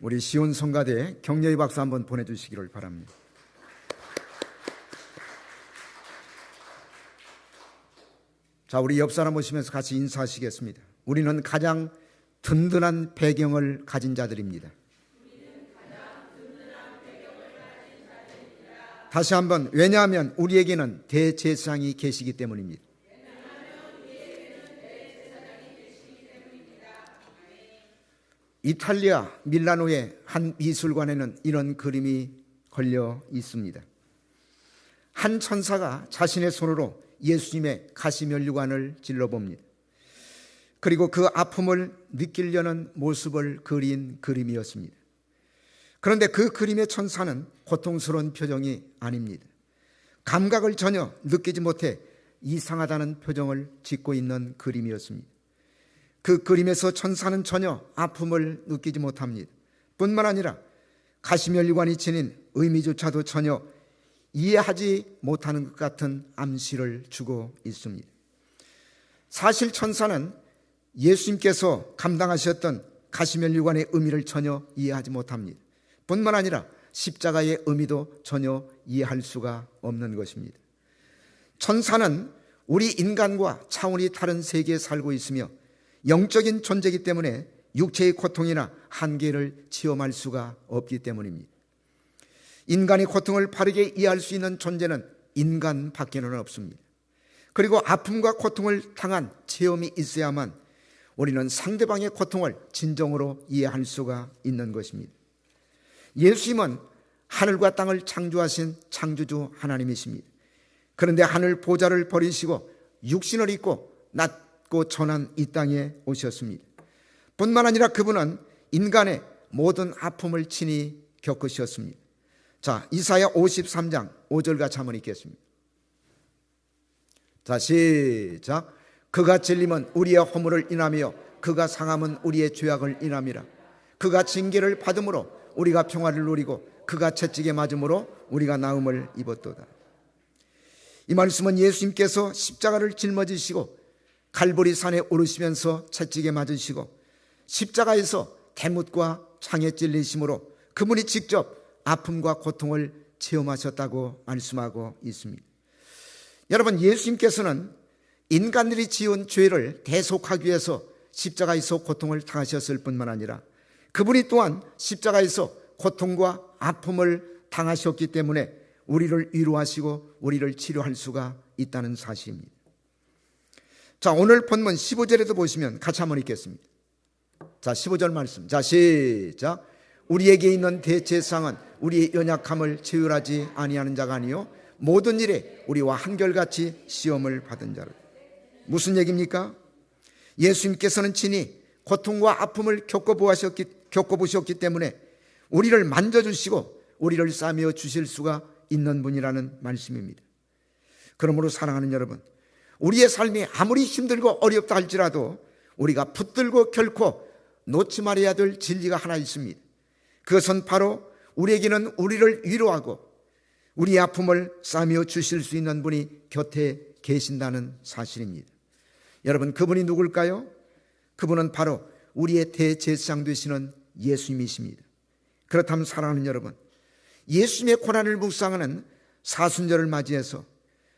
우리 시온 성가대 격려의 박수 한번 보내주시기를 바랍니다. 자, 우리 옆 사람 보시면서 같이 인사하시겠습니다. 우리는 가장 든든한 배경을 가진 자들입니다. 다시 한번 왜냐하면 우리에게는 대제사장이 계시기 때문입니다. 이탈리아 밀라노의 한 미술관에는 이런 그림이 걸려 있습니다. 한 천사가 자신의 손으로 예수님의 가시면류관을 질러봅니다. 그리고 그 아픔을 느끼려는 모습을 그린 그림이었습니다. 그런데 그 그림의 천사는 고통스러운 표정이 아닙니다. 감각을 전혀 느끼지 못해 이상하다는 표정을 짓고 있는 그림이었습니다. 그 그림에서 천사는 전혀 아픔을 느끼지 못합니다. 뿐만 아니라 가시면류관이 지닌 의미조차도 전혀 이해하지 못하는 것 같은 암시를 주고 있습니다. 사실 천사는 예수님께서 감당하셨던 가시면류관의 의미를 전혀 이해하지 못합니다. 뿐만 아니라 십자가의 의미도 전혀 이해할 수가 없는 것입니다. 천사는 우리 인간과 차원이 다른 세계에 살고 있으며 영적인 존재이기 때문에 육체의 고통이나 한계를 체험할 수가 없기 때문입니다. 인간의 고통을 바르게 이해할 수 있는 존재는 인간 밖에는 없습니다. 그리고 아픔과 고통을 당한 체험이 있어야만 우리는 상대방의 고통을 진정으로 이해할 수가 있는 것입니다. 예수님은 하늘과 땅을 창조하신 창조주 하나님이십니다. 그런데 하늘 보좌를 버리시고 육신을 입고 낮 고 천한 이 땅에 오셨습니다. 뿐만 아니라 그분은 인간의 모든 아픔을 친히 겪으셨습니다. 자, 이사야 53장 5절과 잠을 읽겠습니다. 자, 시작. 그가 찔림은 우리의 허물을 인하며 그가 상함은 우리의 죄악을 인함이라. 그가 징계를 받음으로 우리가 평화를 누리고 그가 채찍에 맞음으로 우리가 나음을 입었도다. 이 말씀은 예수님께서 십자가를 짊어지시고 갈보리 산에 오르시면서 채찍에 맞으시고 십자가에서 대못과 창에 찔리심으로 그분이 직접 아픔과 고통을 체험하셨다고 말씀하고 있습니다. 여러분, 예수님께서는 인간들이 지은 죄를 대속하기 위해서 십자가에서 고통을 당하셨을 뿐만 아니라 그분이 또한 십자가에서 고통과 아픔을 당하셨기 때문에 우리를 위로하시고 우리를 치료할 수가 있다는 사실입니다. 자, 오늘 본문 15절에도 보시면 같이 한번 읽겠습니다. 자, 15절 말씀. 자, 시작. 우리에게 있는 대제상은 우리의 연약함을 채울하지 아니하는 자가 아니요 모든 일에 우리와 한결같이 시험을 받은 자로. 무슨 얘기입니까? 예수님께서는 친히 고통과 아픔을 겪어보셨기, 겪어보셨기 때문에 우리를 만져주시고 우리를 싸며 주실 수가 있는 분이라는 말씀입니다. 그러므로 사랑하는 여러분, 우리의 삶이 아무리 힘들고 어렵다 할지라도 우리가 붙들고 결코 놓지 말아야 될 진리가 하나 있습니다. 그것은 바로 우리에게는 우리를 위로하고 우리의 아픔을 싸며 주실 수 있는 분이 곁에 계신다는 사실입니다. 여러분, 그분이 누굴까요? 그분은 바로 우리의 대제사장 되시는 예수님이십니다. 그렇다면 사랑하는 여러분, 예수님의 고난을 묵상하는 사순절을 맞이해서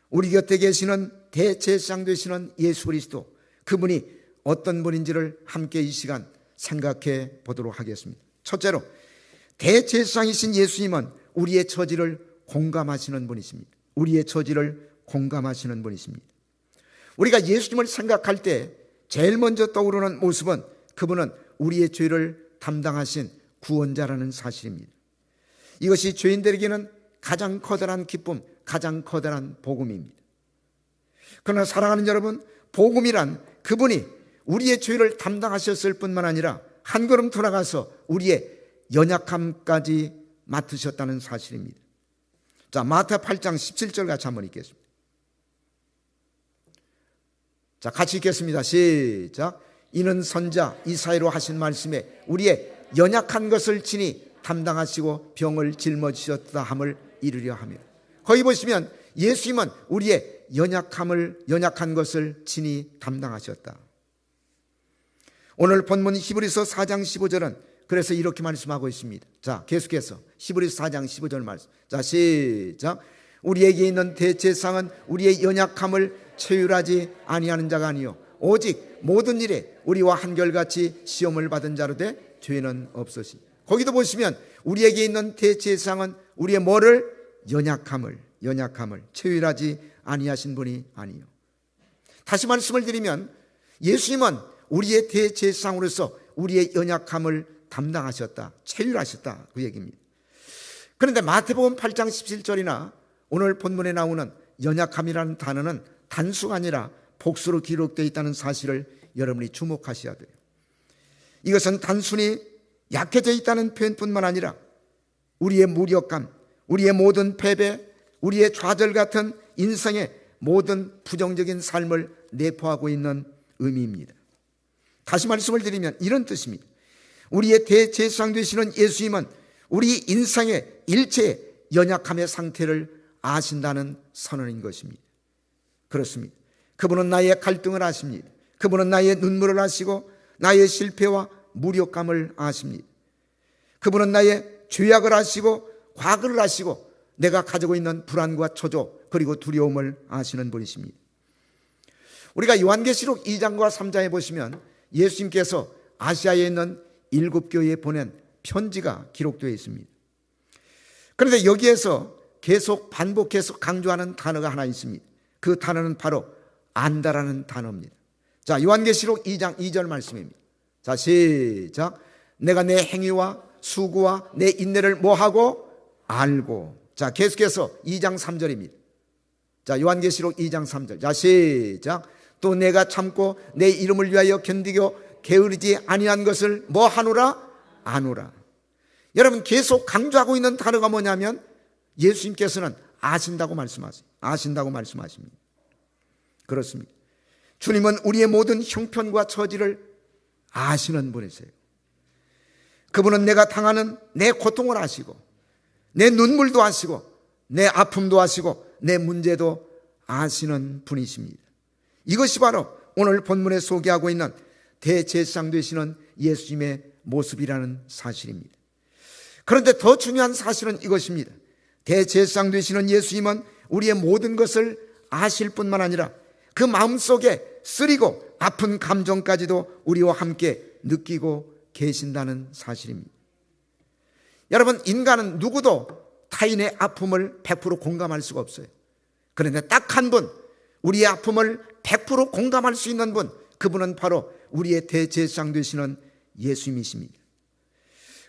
우리 곁에 계시는 대제사장 되시는 예수 그리스도 그분이 어떤 분인지를 함께 이 시간 생각해 보도록 하겠습니다. 첫째로 대제사장이신 예수님은 우리의 처지를 공감하시는 분이십니다. 우리의 처지를 공감하시는 분이십니다. 우리가 예수님을 생각할 때 제일 먼저 떠오르는 모습은 그분은 우리의 죄를 담당하신 구원자라는 사실입니다. 이것이 죄인들에게는 가장 커다란 기쁨, 가장 커다란 복음입니다. 그러나 사랑하는 여러분, 복음이란 그분이 우리의 죄를 담당하셨을 뿐만 아니라 한 걸음 돌아가서 우리의 연약함까지 맡으셨다는 사실입니다. 자, 마태 8장 17절 같이 한번 읽겠습니다. 자, 같이 읽겠습니다. 시작. 이는 선자 이사야로 하신 말씀에 우리의 연약한 것을 친히 담당하시고 병을 짊어지셨다 함을 이루려 하며 거기 보시면 예수님은 우리의 연약함을 연약한 것을 친히 담당하셨다. 오늘 본문 히브리서 4장 15절은 그래서 이렇게 말씀하고 있습니다. 자, 계속해서 히브리서 4장 15절 말씀. 자, 시작. 우리에게 있는 대제상은 우리의 연약함을 체휼하지 아니하는 자가 아니요 오직 모든 일에 우리와 한결같이 시험을 받은 자로 돼 죄는 없으시. 거기도 보시면 우리에게 있는 대제상은 우리의 뭐를 연약함을 연약함을 체휼하지 아니하신 분이 아니요. 다시 말씀을 드리면 예수님은 우리의 대제상으로서 우리의 연약함을 담당하셨다. 체휼하셨다. 그 얘기입니다. 그런데 마태복음 8장 17절이나 오늘 본문에 나오는 연약함이라는 단어는 단수가 아니라 복수로 기록되어 있다는 사실을 여러분이 주목하셔야 돼요. 이것은 단순히 약해져 있다는 표현뿐만 아니라 우리의 무력감, 우리의 모든 패배, 우리의 좌절 같은 인생의 모든 부정적인 삶을 내포하고 있는 의미입니다. 다시 말씀을 드리면 이런 뜻입니다. 우리의 대제사장 되시는 예수님은 우리 인생의 일체의 연약함의 상태를 아신다는 선언인 것입니다. 그렇습니다. 그분은 나의 갈등을 아십니다. 그분은 나의 눈물을 아시고 나의 실패와 무력감을 아십니다. 그분은 나의 죄악을 아시고 과거를 아시고 내가 가지고 있는 불안과 초조 그리고 두려움을 아시는 분이십니다. 우리가 요한계시록 2장과 3장에 보시면 예수님께서 아시아에 있는 일곱 교회에 보낸 편지가 기록되어 있습니다. 그런데 여기에서 계속 반복해서 강조하는 단어가 하나 있습니다. 그 단어는 바로 안다라는 단어입니다. 자, 요한계시록 2장 2절 말씀입니다. 자, 시작. 내가 내 행위와 수고와 내 인내를 뭐하고 알고. 자, 계속해서 2장 3절입니다. 자, 요한계시록 2장 3절. 자, 시작. 또 내가 참고 내 이름을 위하여 견디고 게으르지 아니한 것을 뭐 하노라? 아노라. 여러분 계속 강조하고 있는 단어가 뭐냐면 예수님께서는 아신다고 말씀하세요. 아신다고 말씀하십니다. 그렇습니다. 주님은 우리의 모든 형편과 처지를 아시는 분이세요. 그분은 내가 당하는 내 고통을 아시고 내 눈물도 아시고 내 아픔도 아시고 내 문제도 아시는 분이십니다. 이것이 바로 오늘 본문에 소개하고 있는 대제상 되시는 예수님의 모습이라는 사실입니다. 그런데 더 중요한 사실은 이것입니다. 대제상 되시는 예수님은 우리의 모든 것을 아실 뿐만 아니라 그 마음속에 쓰리고 아픈 감정까지도 우리와 함께 느끼고 계신다는 사실입니다. 여러분, 인간은 누구도 타인의 아픔을 100% 공감할 수가 없어요. 그런데 딱 한 분, 우리의 아픔을 100% 공감할 수 있는 분, 그분은 바로 우리의 대제상 되시는 예수님이십니다.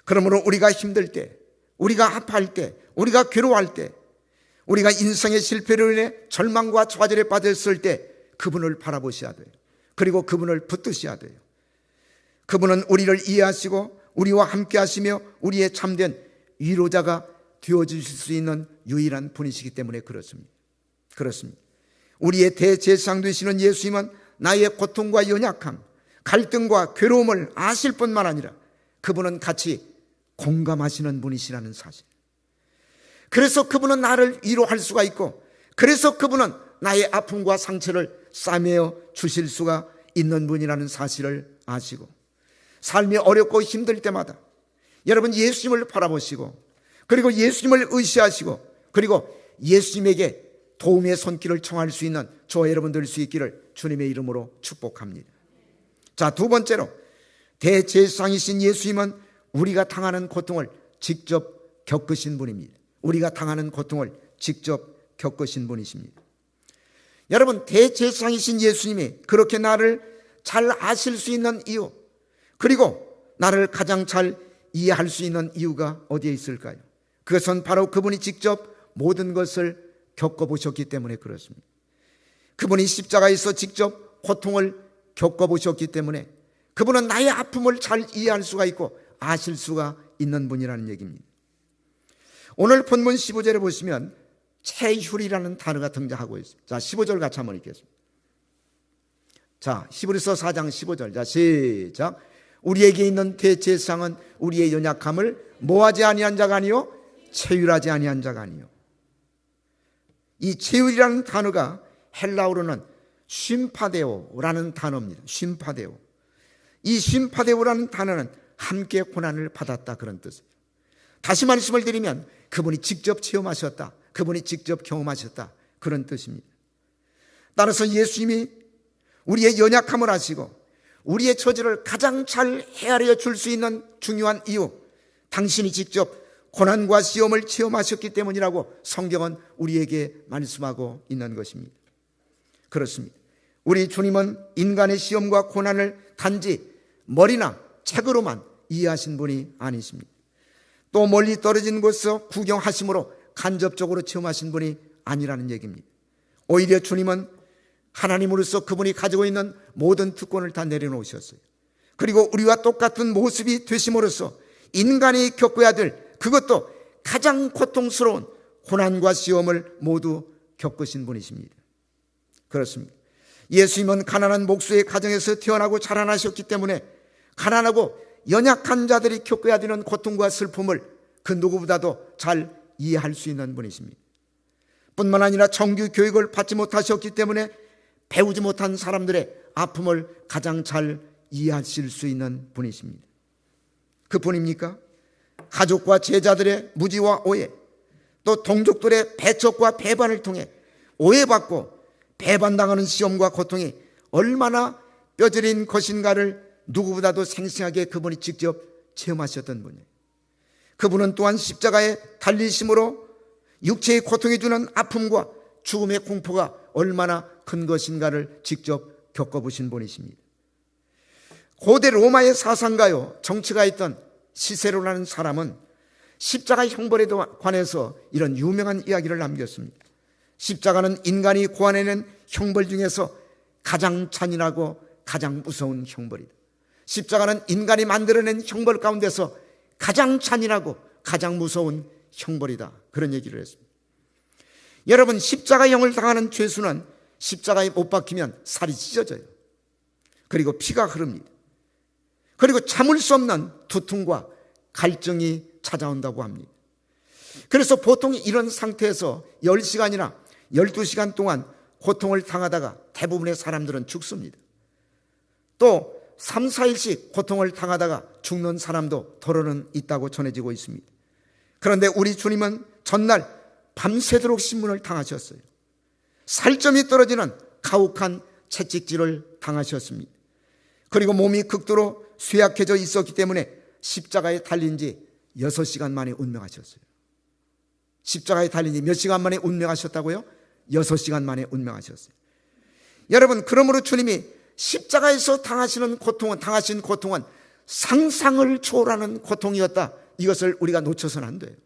그러므로 우리가 힘들 때, 우리가 아파할 때, 우리가 괴로워할 때, 우리가 인생의 실패로 인해 절망과 좌절에 빠졌을 때 그분을 바라보셔야 돼요. 그리고 그분을 붙드셔야 돼요. 그분은 우리를 이해하시고 우리와 함께 하시며 우리의 참된 위로자가 되어 주실 수 있는 유일한 분이시기 때문에 그렇습니다. 그렇습니다. 우리의 대제상 되시는 예수님은 나의 고통과 연약함, 갈등과 괴로움을 아실 뿐만 아니라 그분은 같이 공감하시는 분이시라는 사실. 그래서 그분은 나를 위로할 수가 있고 그래서 그분은 나의 아픔과 상처를 싸매어 주실 수가 있는 분이라는 사실을 아시고 삶이 어렵고 힘들 때마다 여러분 예수님을 바라보시고 그리고 예수님을 의시하시고 그리고 예수님에게 도움의 손길을 청할 수 있는 저와 여러분들 수 있기를 주님의 이름으로 축복합니다. 자, 두 번째로 대제상이신 예수님은 우리가 당하는 고통을 직접 겪으신 분입니다. 우리가 당하는 고통을 직접 겪으신 분이십니다. 여러분, 대제상이신 예수님이 그렇게 나를 잘 아실 수 있는 이유, 그리고 나를 가장 잘 이해할 수 있는 이유가 어디에 있을까요? 그것은 바로 그분이 직접 모든 것을 겪어보셨기 때문에 그렇습니다. 그분이 십자가에서 직접 고통을 겪어보셨기 때문에 그분은 나의 아픔을 잘 이해할 수가 있고 아실 수가 있는 분이라는 얘기입니다. 오늘 본문 15절에 보시면 체휼이라는 단어가 등장하고 있습니다. 자, 15절 같이 한번 읽겠습니다. 자, 히브리서 4장 15절. 자, 시작. 우리에게 있는 대제상은 우리의 연약함을 모하지 아니한 자가 아니요 체휼하지 아니한 자가 아니요. 이 체휼이라는 단어가 헬라어로는 쉼파데오라는 단어입니다. 쉼파데오. 이 쉼파데오라는 단어는 함께 고난을 받았다 그런 뜻이에요. 다시 말씀을 드리면 그분이 직접 체험하셨다. 그분이 직접 경험하셨다. 그런 뜻입니다. 따라서 예수님이 우리의 연약함을 아시고 우리의 처지를 가장 잘 헤아려 줄 수 있는 중요한 이유, 당신이 직접 고난과 시험을 체험하셨기 때문이라고 성경은 우리에게 말씀하고 있는 것입니다. 그렇습니다. 우리 주님은 인간의 시험과 고난을 단지 머리나 책으로만 이해하신 분이 아니십니다. 또 멀리 떨어진 곳에서 구경하심으로 간접적으로 체험하신 분이 아니라는 얘기입니다. 오히려 주님은 하나님으로서 그분이 가지고 있는 모든 특권을 다 내려놓으셨어요. 그리고 우리와 똑같은 모습이 되심으로써 인간이 겪어야 될 그것도 가장 고통스러운 고난과 시험을 모두 겪으신 분이십니다. 그렇습니다. 예수님은 가난한 목수의 가정에서 태어나고 자라나셨기 때문에 가난하고 연약한 자들이 겪어야 되는 고통과 슬픔을 그 누구보다도 잘 이해할 수 있는 분이십니다. 뿐만 아니라 정규 교육을 받지 못하셨기 때문에 배우지 못한 사람들의 아픔을 가장 잘 이해하실 수 있는 분이십니다. 그뿐입니까? 가족과 제자들의 무지와 오해, 또 동족들의 배척과 배반을 통해 오해받고 배반당하는 시험과 고통이 얼마나 뼈저린 것인가를 누구보다도 생생하게 그분이 직접 체험하셨던 분이에요. 그분은 또한 십자가에 달리심으로 육체의 고통이 주는 아픔과 죽음의 공포가 얼마나 큰 것인가를 직접 겪어보신 분이십니다. 고대 로마의 사상가요, 정치가였던 시세로라는 사람은 십자가 형벌에 관해서 이런 유명한 이야기를 남겼습니다. 십자가는 인간이 고안해낸 형벌 중에서 가장 잔인하고 가장 무서운 형벌이다. 십자가는 인간이 만들어낸 형벌 가운데서 가장 잔인하고 가장 무서운 형벌이다. 그런 얘기를 했습니다. 여러분, 십자가형을 당하는 죄수는 십자가에 못 박히면 살이 찢어져요. 그리고 피가 흐릅니다. 그리고 참을 수 없는 두통과 갈증이 찾아온다고 합니다. 그래서 보통 이런 상태에서 10시간이나 12시간 동안 고통을 당하다가 대부분의 사람들은 죽습니다. 또 3, 4일씩 고통을 당하다가 죽는 사람도 더러는 있다고 전해지고 있습니다. 그런데 우리 주님은 전날 밤새도록 신문을 당하셨어요. 살점이 떨어지는 가혹한 채찍질을 당하셨습니다. 그리고 몸이 극도로 쇠약해져 있었기 때문에 십자가에 달린 지 6시간 만에 운명하셨어요. 십자가에 달린 지 몇 시간 만에 운명하셨다고요? 6시간 만에 운명하셨어요. 여러분, 그러므로 주님이 십자가에서 당하시는 고통은, 당하신 고통은 상상을 초월하는 고통이었다. 이것을 우리가 놓쳐서는 안 돼요.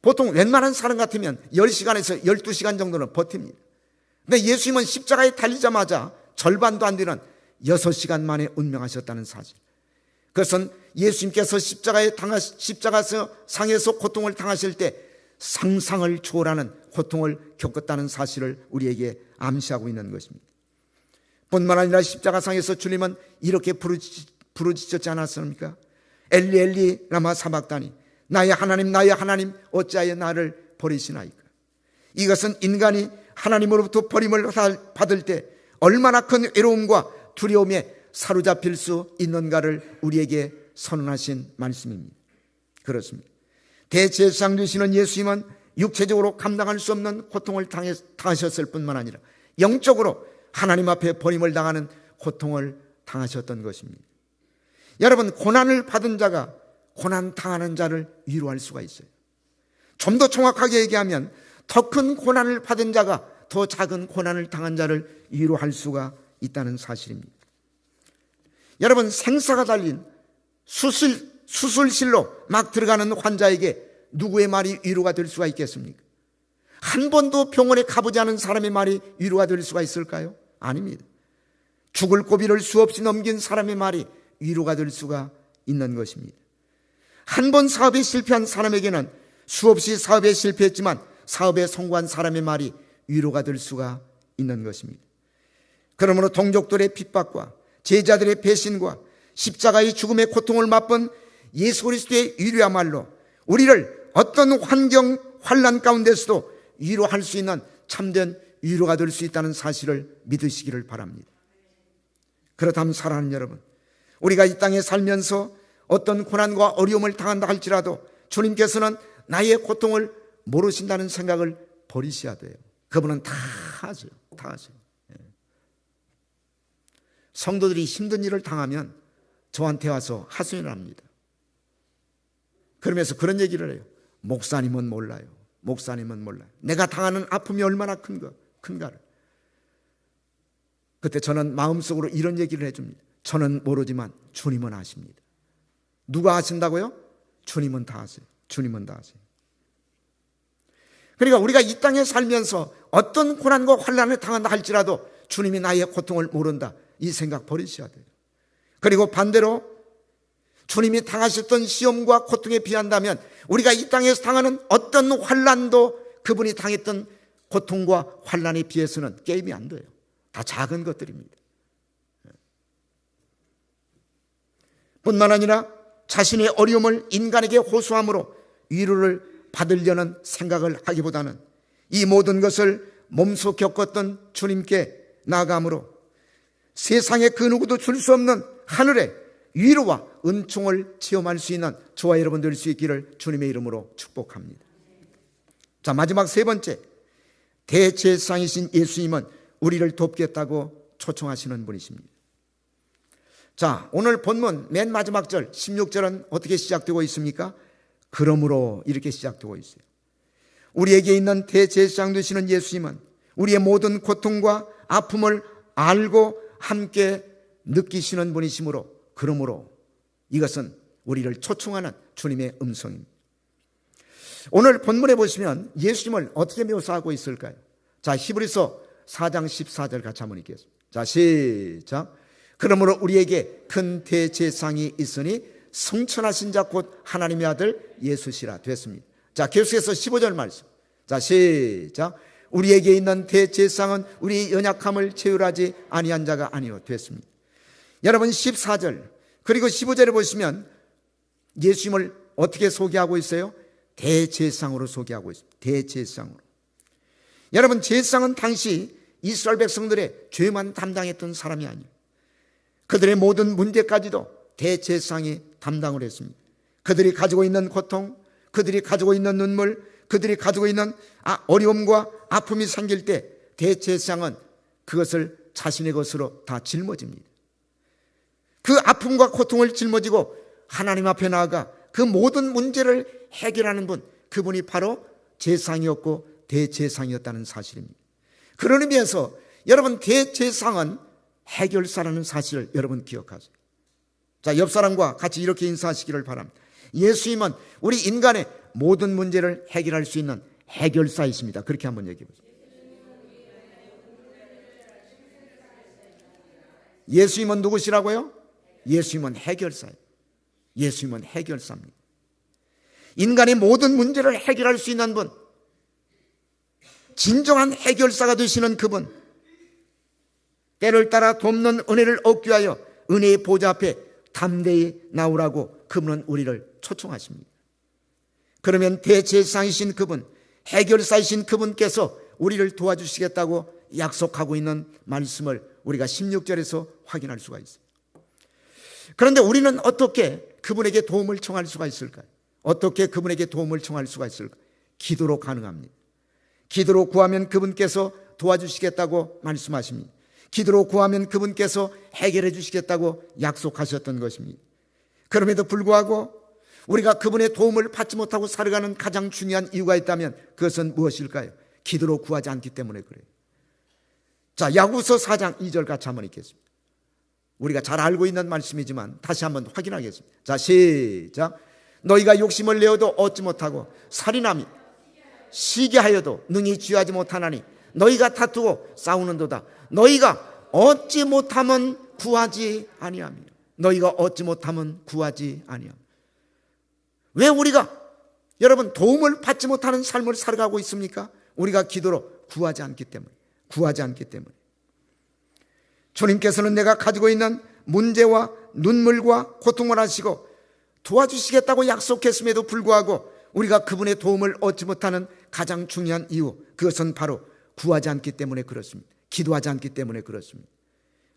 예. 보통 웬만한 사람 같으면 10시간에서 12시간 정도는 버팁니다. 근데 예수님은 십자가에 달리자마자 절반도 안 되는 6시간 만에 운명하셨다는 사실. 그것은 예수님께서 십자가에 당하, 십자가에서 상에서 고통을 당하실 때 상상을 초월하는 고통을 겪었다는 사실을 우리에게 암시하고 있는 것입니다. 뿐만 아니라 십자가상에서 주님은 이렇게 부르짖었지 않았습니까? 엘리 엘리 라마 사박다니 나의 하나님 나의 하나님 어찌하여 나를 버리시나이까 이것은 인간이 하나님으로부터 버림을 받을 때 얼마나 큰 외로움과 두려움에 사로잡힐 수 있는가를 우리에게 선언하신 말씀입니다. 그렇습니다. 대제사장 되시는 예수님은 육체적으로 감당할 수 없는 고통을 당하셨을 뿐만 아니라 영적으로 하나님 앞에 버림을 당하는 고통을 당하셨던 것입니다. 여러분, 고난을 받은 자가 고난 당하는 자를 위로할 수가 있어요. 좀 더 정확하게 얘기하면 더 큰 고난을 받은 자가 더 작은 고난을 당한 자를 위로할 수가 있다는 사실입니다. 여러분, 생사가 달린 수술, 수술실로 막 들어가는 환자에게 누구의 말이 위로가 될 수가 있겠습니까? 한 번도 병원에 가보지 않은 사람의 말이 위로가 될 수가 있을까요? 아닙니다. 죽을 고비를 수없이 넘긴 사람의 말이 위로가 될 수가 있는 것입니다. 한 번 사업에 실패한 사람에게는 수없이 사업에 실패했지만 사업에 성공한 사람의 말이 위로가 될 수가 있는 것입니다. 그러므로 동족들의 핍박과 제자들의 배신과 십자가의 죽음의 고통을 맛본 예수 그리스도의 위로야말로 우리를 어떤 환경 환란 가운데서도 위로할 수 있는 참된 위로가 될 수 있다는 사실을 믿으시기를 바랍니다. 그렇다면 사랑하는 여러분, 우리가 이 땅에 살면서 어떤 고난과 어려움을 당한다 할지라도 주님께서는 나의 고통을 모르신다는 생각을 버리셔야 돼요. 그분은 다 하세요. 다 하세요. 예. 성도들이 힘든 일을 당하면 저한테 와서 하소연을 합니다. 그러면서 그런 얘기를 해요. 목사님은 몰라요. 목사님은 몰라요. 내가 당하는 아픔이 얼마나 큰가, 큰가를. 그때 저는 마음속으로 이런 얘기를 해줍니다. 저는 모르지만 주님은 아십니다. 누가 아신다고요? 주님은 다 아세요. 주님은 다 아세요. 그러니까 우리가 이 땅에 살면서 어떤 고난과 환란을 당한다 할지라도 주님이 나의 고통을 모른다. 이 생각 버리셔야 돼요. 그리고 반대로 주님이 당하셨던 시험과 고통에 비한다면 우리가 이 땅에서 당하는 어떤 환란도 그분이 당했던 고통과 환란에 비해서는 게임이 안 돼요. 다 작은 것들입니다. 뿐만 아니라 자신의 어려움을 인간에게 호소함으로 위로를 받으려는 생각을 하기보다는 이 모든 것을 몸소 겪었던 주님께 나아감으로 세상에 그 누구도 줄 수 없는 하늘의 위로와 은총을 체험할 수 있는 저와 여러분 될 수 있기를 주님의 이름으로 축복합니다. 자, 마지막 세 번째. 대제상이신 예수님은 우리를 돕겠다고 초청하시는 분이십니다. 자, 오늘 본문 맨 마지막 절 16절은 어떻게 시작되고 있습니까? 그러므로 이렇게 시작되고 있어요. 우리에게 있는 대제사장 되시는 예수님은 우리의 모든 고통과 아픔을 알고 함께 느끼시는 분이시므로 그러므로 이것은 우리를 초청하는 주님의 음성입니다. 오늘 본문에 보시면 예수님을 어떻게 묘사하고 있을까요? 자, 히브리서 4장 14절 같이 한번 읽겠습니다. 자, 시작. 그러므로 우리에게 큰 대제상이 있으니 성천하신 자 곧 하나님의 아들 예수시라 됐습니다. 자, 계속해서 15절 말씀. 자, 시작. 우리에게 있는 대제상은 우리 연약함을 채울하지 아니한 자가 아니요 됐습니다. 여러분 14절 그리고 15절에 보시면 예수님을 어떻게 소개하고 있어요? 대제상으로 소개하고 있습니다. 대제상으로. 여러분 제상은 당시 이스라엘 백성들의 죄만 담당했던 사람이 아니에요. 그들의 모든 문제까지도 대제상이 담당을 했습니다. 그들이 가지고 있는 고통, 그들이 가지고 있는 눈물, 그들이 가지고 있는 아, 어려움과 아픔이 생길 때 대제상은 그것을 자신의 것으로 다 짊어집니다. 그 아픔과 고통을 짊어지고 하나님 앞에 나아가 그 모든 문제를 해결하는 분, 그분이 바로 제상이었고 대제상이었다는 사실입니다. 그런 의미에서 여러분 대제상은 해결사라는 사실을 여러분 기억하세요. 자, 옆 사람과 같이 이렇게 인사하시기를 바랍니다. 예수님은 우리 인간의 모든 문제를 해결할 수 있는 해결사이십니다. 그렇게 한번 얘기해 보세요. 예수님은 누구시라고요? 예수님은 해결사예요. 예수님은 해결사입니다. 인간의 모든 문제를 해결할 수 있는 분, 진정한 해결사가 되시는 그분, 때를 따라 돕는 은혜를 얻기 위하여 은혜의 보좌 앞에 담대히 나오라고 그분은 우리를 초청하십니다. 그러면 대제상이신 그분, 해결사이신 그분께서 우리를 도와주시겠다고 약속하고 있는 말씀을 우리가 16절에서 확인할 수가 있어요. 그런데 우리는 어떻게 그분에게 도움을 청할 수가 있을까요? 어떻게 그분에게 도움을 청할 수가 있을까? 기도로 가능합니다. 기도로 구하면 그분께서 도와주시겠다고 말씀하십니다. 기도로 구하면 그분께서 해결해 주시겠다고 약속하셨던 것입니다. 그럼에도 불구하고 우리가 그분의 도움을 받지 못하고 살아가는 가장 중요한 이유가 있다면 그것은 무엇일까요? 기도로 구하지 않기 때문에 그래요. 자, 야구서 4장 2절 같이 한번 읽겠습니다. 우리가 잘 알고 있는 말씀이지만 다시 한번 확인하겠습니다. 자, 시작. 너희가 욕심을 내어도 얻지 못하고 살인함이 시게 하여도 능히 쥐하지 못하나니 너희가 다투고 싸우는도다. 너희가 얻지 못하면 구하지 아니하며 너희가 얻지 못하면 구하지 아니하며 왜 우리가 여러분 도움을 받지 못하는 삶을 살아가고 있습니까? 우리가 기도로 구하지 않기 때문에 구하지 않기 때문에 주님께서는 내가 가지고 있는 문제와 눈물과 고통을 하시고 도와주시겠다고 약속했음에도 불구하고 우리가 그분의 도움을 얻지 못하는 가장 중요한 이유 그것은 바로 구하지 않기 때문에 그렇습니다. 기도하지 않기 때문에 그렇습니다.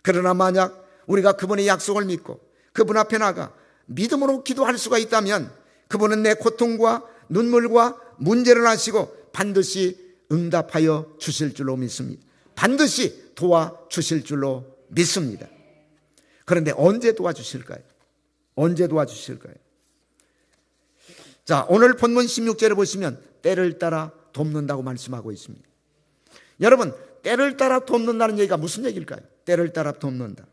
그러나 만약 우리가 그분의 약속을 믿고 그분 앞에 나가 믿음으로 기도할 수가 있다면 그분은 내 고통과 눈물과 문제를 아시고 반드시 응답하여 주실 줄로 믿습니다. 반드시 도와 주실 줄로 믿습니다. 그런데 언제 도와주실까요? 언제 도와주실까요? 자, 오늘 본문 16절에 보시면 때를 따라 돕는다고 말씀하고 있습니다. 여러분, 때를 따라 돕는다는 얘기가 무슨 얘기일까요? 때를 따라 돕는다.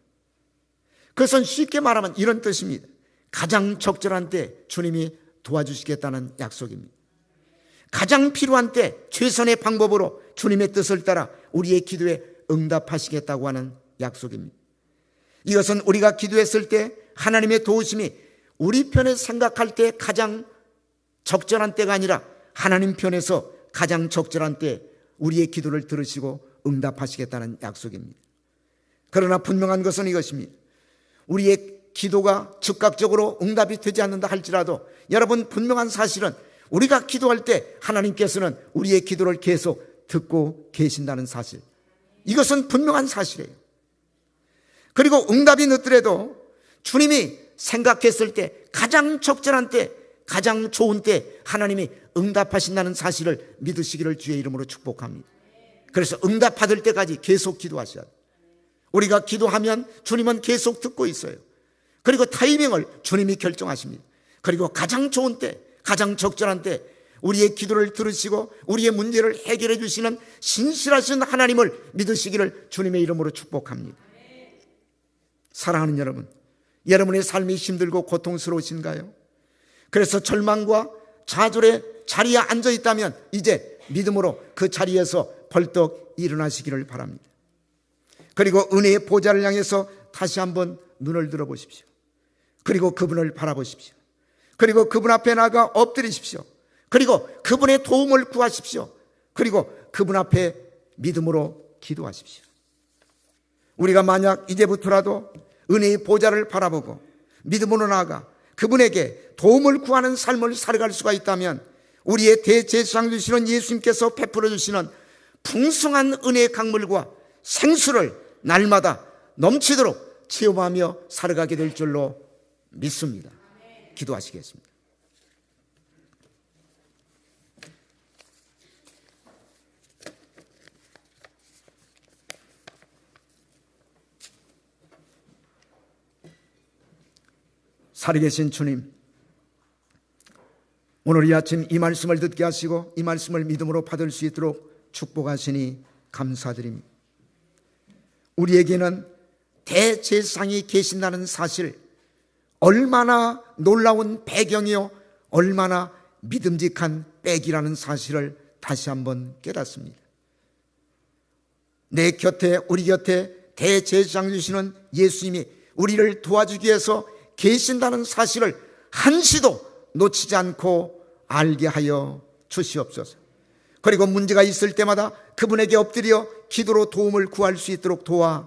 그것은 쉽게 말하면 이런 뜻입니다. 가장 적절한 때 주님이 도와주시겠다는 약속입니다. 가장 필요한 때 최선의 방법으로 주님의 뜻을 따라 우리의 기도에 응답하시겠다고 하는 약속입니다. 이것은 우리가 기도했을 때 하나님의 도우심이 우리 편에 생각할 때 가장 적절한 때가 아니라 하나님 편에서 가장 적절한 때 우리의 기도를 들으시고 응답하시겠다는 약속입니다. 그러나 분명한 것은 이것입니다. 우리의 기도가 즉각적으로 응답이 되지 않는다 할지라도 여러분 분명한 사실은 우리가 기도할 때 하나님께서는 우리의 기도를 계속 듣고 계신다는 사실. 이것은 분명한 사실이에요. 그리고 응답이 늦더라도 주님이 생각했을 때 가장 적절한 때 가장 좋은 때 하나님이 응답하신다는 사실을 믿으시기를 주의 이름으로 축복합니다. 그래서 응답 받을 때까지 계속 기도하셔야 돼요. 우리가 기도하면 주님은 계속 듣고 있어요. 그리고 타이밍을 주님이 결정하십니다. 그리고 가장 좋은 때, 가장 적절한 때 우리의 기도를 들으시고 우리의 문제를 해결해 주시는 신실하신 하나님을 믿으시기를 주님의 이름으로 축복합니다. 사랑하는 여러분, 여러분의 삶이 힘들고 고통스러우신가요? 그래서 절망과 좌절의 자리에 앉아 있다면 이제 믿음으로 그 자리에서 벌떡 일어나시기를 바랍니다. 그리고 은혜의 보좌를 향해서 다시 한번 눈을 들어 보십시오. 그리고 그분을 바라보십시오. 그리고 그분 앞에 나가 엎드리십시오. 그리고 그분의 도움을 구하십시오. 그리고 그분 앞에 믿음으로 기도하십시오. 우리가 만약 이제부터라도 은혜의 보좌를 바라보고 믿음으로 나아가 그분에게 도움을 구하는 삶을 살아갈 수가 있다면 우리의 대제사장 되시는 예수님께서 베풀어 주시는 풍성한 은혜의 강물과 생수를 날마다 넘치도록 체험하며 살아가게 될 줄로 믿습니다. 기도하시겠습니다. 살아계신 주님, 오늘 이 아침 이 말씀을 듣게 하시고 이 말씀을 믿음으로 받을 수 있도록 축복하시니 감사드립니다. 우리에게는 대제상이 계신다는 사실, 얼마나 놀라운 배경이요, 얼마나 믿음직한 백이라는 사실을 다시 한번 깨닫습니다. 내 곁에, 우리 곁에 대제사장 주시는 예수님이 우리를 도와주기 위해서 계신다는 사실을 한시도 놓치지 않고 알게 하여 주시옵소서. 그리고 문제가 있을 때마다 그분에게 엎드려 기도로 도움을 구할 수 있도록 도와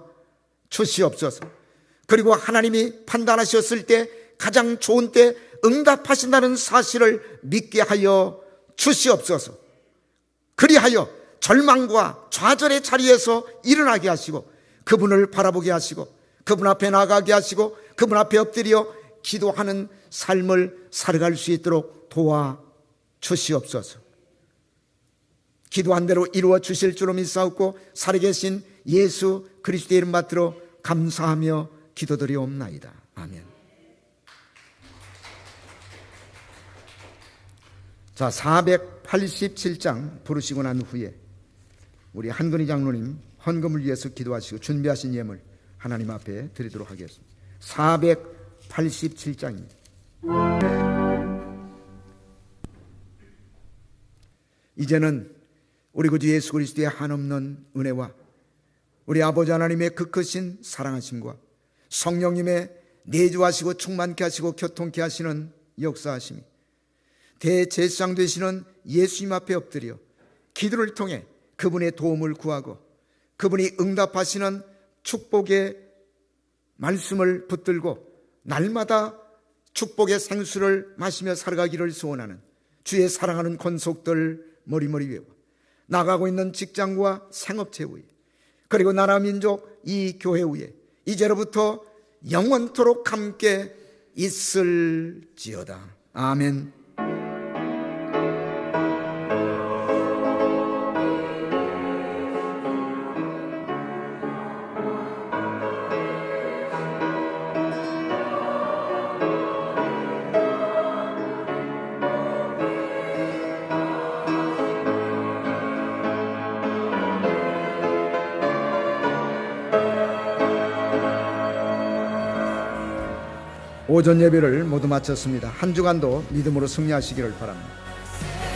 주시옵소서. 그리고 하나님이 판단하셨을 때 가장 좋은 때 응답하신다는 사실을 믿게 하여 주시옵소서. 그리하여 절망과 좌절의 자리에서 일어나게 하시고 그분을 바라보게 하시고 그분 앞에 나가게 하시고 그분 앞에 엎드려 기도하는 삶을 살아갈 수 있도록 도와 주시옵소서. 기도한 대로 이루어 주실 줄로 믿사옵고 살아계신 예수 그리스도의 이름 받들어 감사하며 기도드리옵나이다. 아멘. 자, 487장 부르시고 난 후에 우리 한근희 장로님 헌금을 위해서 기도하시고 준비하신 예물 하나님 앞에 드리도록 하겠습니다. 487장입니다. 이제는 우리 구주 예수 그리스도의 한없는 은혜와 우리 아버지 하나님의 그 크신 사랑하심과 성령님의 내주하시고 충만케 하시고 교통케 하시는 역사하심이 대제사장 되시는 예수님 앞에 엎드려 기도를 통해 그분의 도움을 구하고 그분이 응답하시는 축복의 말씀을 붙들고 날마다 축복의 생수를 마시며 살아가기를 소원하는 주의 사랑하는 권속들 머리머리 외워 나가고 있는 직장과 생업체 위에 그리고 나라 민족 이 교회 위에 이제로부터 영원토록 함께 있을지어다. 아멘. 오전 예배를 모두 마쳤습니다. 한 주간도 믿음으로 승리하시기를 바랍니다.